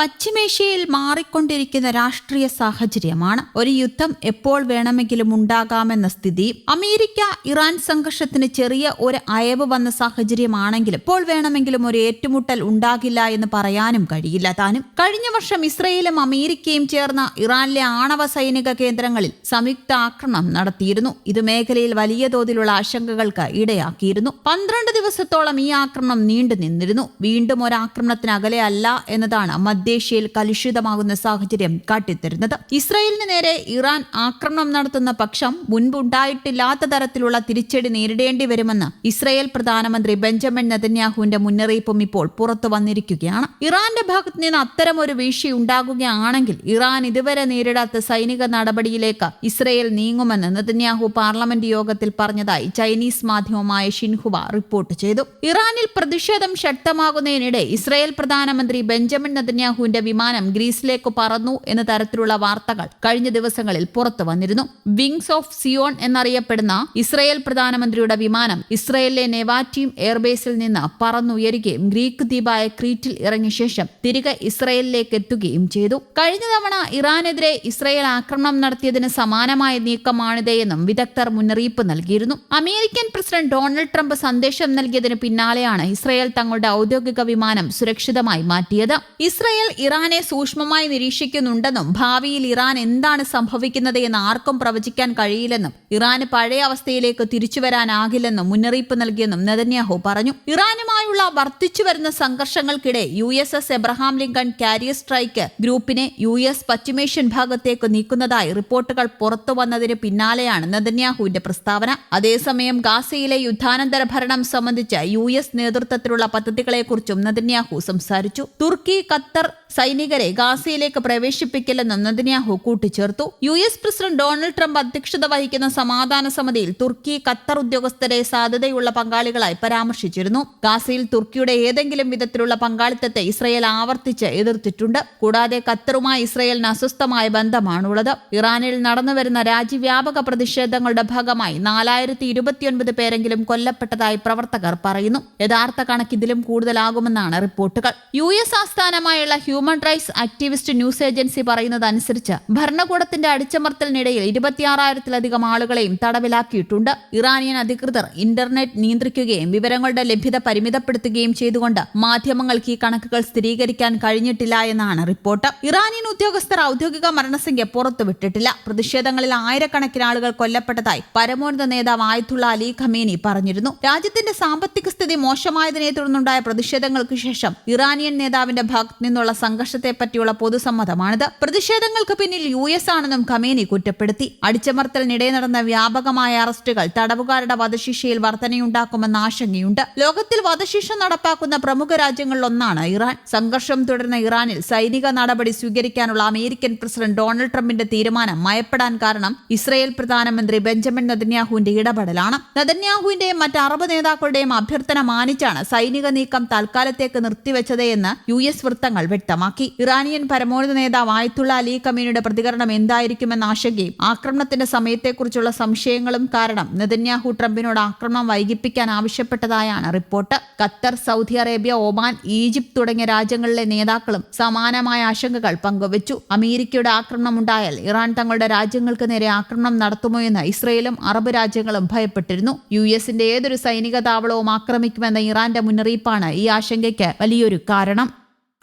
പശ്ചിമേഷ്യയിൽ മാറിക്കൊണ്ടിരിക്കുന്ന രാഷ്ട്രീയ സാഹചര്യമാണ്. ഒരു യുദ്ധം എപ്പോൾ വേണമെങ്കിലും ഉണ്ടാകാമെന്ന സ്ഥിതി. അമേരിക്ക ഇറാൻ സംഘർഷത്തിന് ചെറിയ ഒരു അയവ് വന്ന സാഹചര്യമാണെങ്കിലും എപ്പോൾ വേണമെങ്കിലും ഒരു ഏറ്റുമുട്ടൽ ഉണ്ടാകില്ല എന്ന് പറയാനും കഴിയില്ല. താനും കഴിഞ്ഞ വർഷം ഇസ്രയേലും അമേരിക്കയും ചേർന്ന ഇറാനിലെ ആണവ സൈനിക കേന്ദ്രങ്ങളിൽ സംയുക്ത ആക്രമണം നടത്തിയിരുന്നു. ഇത് മേഖലയിൽ വലിയ തോതിലുള്ള ആശങ്കകൾക്ക് ഇടയാക്കിയിരുന്നു. പന്ത്രണ്ട് ദിവസത്തോളം ഈ ആക്രമണം നീണ്ടു നിന്നിരുന്നു വീണ്ടും ഒരു ആക്രമണത്തിന് അകലെയല്ല എന്നതാണ് മധ്യേഷ്യയിൽ കലുഷിതമാകുന്ന സാഹചര്യം കാട്ടിത്തരുന്നത്. ഇസ്രായേലിന് നേരെ ഇറാൻ ആക്രമണം നടത്തുന്ന പക്ഷം മുൻപുണ്ടായിട്ടില്ലാത്ത തരത്തിലുള്ള തിരിച്ചടി നേരിടേണ്ടി വരുമെന്ന് ഇസ്രായേൽ പ്രധാനമന്ത്രി ബെഞ്ചമിൻ നെതന്യാഹുവിന്റെ മുന്നറിയിപ്പും ഇപ്പോൾ പുറത്തു വന്നിരിക്കുകയാണ്. ഇറാന്റെ ഭാഗത്ത് നിന്ന് അത്തരമൊരു വീഴ്ച ഉണ്ടാകുകയാണെങ്കിൽ ഇറാൻ ഇതുവരെ നേരിടാത്ത സൈനിക നടപടിയിലേക്ക് ഇസ്രയേൽ നീങ്ങുമെന്ന് നെതന്യാഹു പാർലമെന്റ് യോഗത്തിൽ പറഞ്ഞതായി ചൈനീസ് മാധ്യമമായ ഷിൻഹുവ റിപ്പോർട്ട് ചെയ്തു. ഇറാനിൽ പ്രതിഷേധം ശക്തമാകുന്നതിനിടെ ഇസ്രായേൽ പ്രധാനമന്ത്രി ബെഞ്ചമിൻ നെതന്യാഹുവിന്റെ വിമാനം ഗ്രീസിലേക്ക് പറന്നു എന്ന തരത്തിലുള്ള വാർത്തകൾ കഴിഞ്ഞ ദിവസങ്ങളിൽ പുറത്തു വന്നിരുന്നു. വിങ്സ് ഓഫ് സിയോൺ എന്നറിയപ്പെടുന്ന ഇസ്രയേൽ പ്രധാനമന്ത്രിയുടെ വിമാനം ഇസ്രയേലിലെ നെവാറ്റീം എയർബേസിൽ നിന്ന് പറന്നുയരുകയും ഗ്രീക്ക് ദ്വീപായ ക്രീറ്റിൽ ഇറങ്ങിയ ശേഷം തിരികെ ഇസ്രയേലിലേക്ക് എത്തുകയും ചെയ്തു. കഴിഞ്ഞ തവണ ഇറാനെതിരെ ഇസ്രയേൽ ആക്രമണം നടത്തിയതിന് സമാനമായ നീക്കമാണിതെന്നും വിദഗ്ധർ മുന്നറിയിപ്പ് നൽകിയിരുന്നു. അമേരിക്കൻ പ്രസിഡന്റ് ഡൊണാൾഡ് ട്രംപ് സന്ദേശം നൽകിയതിന് പിന്നാലെയാണ് ഇസ്രയേൽ തങ്ങളുടെ ഔദ്യോഗിക വിമാനം സുരക്ഷിതമായി മാറ്റിയത്. ഇസ്രായേൽ ഇറാനെ സൂക്ഷ്മമായി നിരീക്ഷിക്കുന്നുണ്ടെന്നും ഭാവിയിൽ ഇറാൻ എന്താണ് സംഭവിക്കുന്നത് എന്ന് ആർക്കും പ്രവചിക്കാൻ കഴിയില്ലെന്നും ഇറാന് പഴയ അവസ്ഥയിലേക്ക് തിരിച്ചുവരാനാകില്ലെന്നും മുന്നറിയിപ്പ് നൽകിയെന്നും നെതന്യാഹു പറഞ്ഞു. ഇറാനുമായുള്ള വർദ്ധിച്ചുവരുന്ന സംഘർഷങ്ങൾക്കിടെ U S S Abraham Lincoln carrier strike ഗ്രൂപ്പിനെ യു എസ് പശ്ചിമേഷ്യൻ ഭാഗത്തേക്ക് നീക്കുന്നതായി റിപ്പോർട്ടുകൾ പുറത്തു വന്നതിന് പിന്നാലെയാണ് നെതന്യാഹുവിന്റെ പ്രസ്താവന. അതേസമയം ഗാസയിലെ യുദ്ധാനന്തര ഭരണം സംബന്ധിച്ച് യു എസ് നേതൃത്വത്തിലുള്ള പദ്ധതികളെക്കുറിച്ചും നെതന്യാഹു സംസാരിച്ചു. തുർക്കി ഖത്തർ സൈനികരെ ഗാസയിലേക്ക് പ്രവേശിപ്പിക്കില്ലെന്ന് നെതന്യാഹു കൂട്ടിച്ചേർത്തു. U S president Donald Trump അധ്യക്ഷത വഹിക്കുന്ന സമാധാന സമിതിയിൽ തുർക്കി ഖത്തർ ഉദ്യോഗസ്ഥരെ സാധ്യതയുള്ള പങ്കാളികളായി പരാമർശിച്ചിരുന്നു. ഗാസയിൽ തുർക്കിയുടെ ഏതെങ്കിലും വിധത്തിലുള്ള പങ്കാളിത്തത്തെ ഇസ്രയേൽ ആവർത്തിച്ച് എതിർത്തിട്ടുണ്ട്. കൂടാതെ ഖത്തറുമായി ഇസ്രയേലിന് അസ്വസ്ഥമായ ബന്ധമാണുള്ളത്. ഇറാനിൽ നടന്നുവരുന്ന രാജ്യവ്യാപക പ്രതിഷേധങ്ങളുടെ ഭാഗമായി നാലായിരത്തി ഇരുപത്തിയൊൻപത് പേരെങ്കിലും കൊല്ലപ്പെട്ടതായി പ്രവർത്തകർ പറയുന്നു. യഥാർത്ഥ കണക്കിതിലും കൂടുതലാകുമെന്നാണ് റിപ്പോർട്ടുകൾ. യു എസ് ആസ്ഥാനമായുള്ള human rights activist news agency പറയുന്നതനുസരിച്ച് ഭരണകൂടത്തിന്റെ അടിച്ചമർത്തലിനിടയിൽ ഇരുപത്തിയാറായിരത്തിലധികം ആളുകളെയും തടവിലാക്കിയിട്ടുണ്ട്. ഇറാനിയൻ അധികൃതർ ഇന്റർനെറ്റ് നിയന്ത്രിക്കുകയും വിവരങ്ങളുടെ ലഭ്യത പരിമിതപ്പെടുത്തുകയും ചെയ്തുകൊണ്ട് മാധ്യമങ്ങൾക്ക് ഈ കണക്കുകൾ സ്ഥിരീകരിക്കാൻ കഴിഞ്ഞിട്ടില്ല എന്നാണ് റിപ്പോർട്ട്. ഇറാനിയൻ ഉദ്യോഗസ്ഥർ ഔദ്യോഗിക മരണസംഖ്യ പുറത്തുവിട്ടിട്ടില്ല. പ്രതിഷേധങ്ങളിൽ ആയിരക്കണക്കിന് ആളുകൾ കൊല്ലപ്പെട്ടതായി പരമോന്നത നേതാവ് ആയത്തുള്ള അലി ഖമേനി പറഞ്ഞിരുന്നു. രാജ്യത്തിന്റെ സാമ്പത്തിക സ്ഥിതി മോശമായതിനെ തുടർന്നുണ്ടായ പ്രതിഷേധങ്ങൾക്ക് ശേഷം ഇറാനിയൻ നേതാവിന്റെ ഭാഗത്തു നിന്നുള്ള സംഘർഷത്തെ പറ്റിയുള്ള പൊതുസമ്മതമാണിത്. പ്രതിഷേധങ്ങൾക്ക് പിന്നിൽ യു എസ് ആണെന്നും ഖമേനി കുറ്റപ്പെടുത്തി. അടിച്ചമർത്തലിനിടെ നടന്ന വ്യാപകമായ അറസ്റ്റുകൾ തടവുകാരുടെ വധശിക്ഷയിൽ വർധനയുണ്ടാക്കുമെന്ന ആശങ്കയുണ്ട്. ലോകത്തിൽ വധശിക്ഷ നടപ്പാക്കുന്ന പ്രമുഖ രാജ്യങ്ങളിലൊന്നാണ് ഇറാൻ. സംഘർഷം തുടരുന്ന ഇറാനിൽ സൈനിക നടപടി സ്വീകരിക്കാനുള്ള അമേരിക്കൻ പ്രസിഡന്റ് ഡൊണാൾഡ് ട്രംപിന്റെ തീരുമാനം മയപ്പെടാൻ കാരണം ഇസ്രയേൽ പ്രധാനമന്ത്രി ബെഞ്ചമിൻ നദന്യാഹുവിന്റെ ഇടപെടലാണ്. നദന്യാഹുവിന്റെയും മറ്റ് അറബ് നേതാക്കളുടെയും അഭ്യർത്ഥന മാനിച്ചാണ് സൈനിക നീക്കം തൽക്കാലത്തേക്ക് നിർത്തിവെച്ചത് എന്ന് യു എസ് വൃത്തങ്ങൾ വ്യക്തമാക്കി. ഇറാനിയൻ പരമോന്നത നേതാവ് ആയത്തുള്ള അലി കമീനിയുടെ പ്രതികരണം എന്തായിരിക്കുമെന്ന ആശങ്കയും ആക്രമണത്തിന്റെ സമയത്തെക്കുറിച്ചുള്ള സംശയങ്ങളും കാരണം നെതന്യാഹു ട്രംപിനോട് ആക്രമണം വൈകിപ്പിക്കാൻ ആവശ്യപ്പെട്ടതായാണ് report. Qatar Saudi Arabia Oman Egypt തുടങ്ങിയ രാജ്യങ്ങളിലെ നേതാക്കളും സമാനമായ ആശങ്കകൾ പങ്കുവച്ചു. അമേരിക്കയുടെ ആക്രമണം ഉണ്ടായാൽ ഇറാൻ തങ്ങളുടെ രാജ്യങ്ങൾക്ക് നേരെ ആക്രമണം നടത്തുമോ എന്ന് ഇസ്രയേലും അറബ് രാജ്യങ്ങളും ഭയപ്പെട്ടിരുന്നു. യു എസിന്റെ ഏതൊരു സൈനിക താവളവും ആക്രമിക്കുമെന്ന ഇറാന്റെ മുന്നറിയിപ്പാണ് ഈ ആശങ്കയ്ക്ക് വലിയൊരു കാരണം.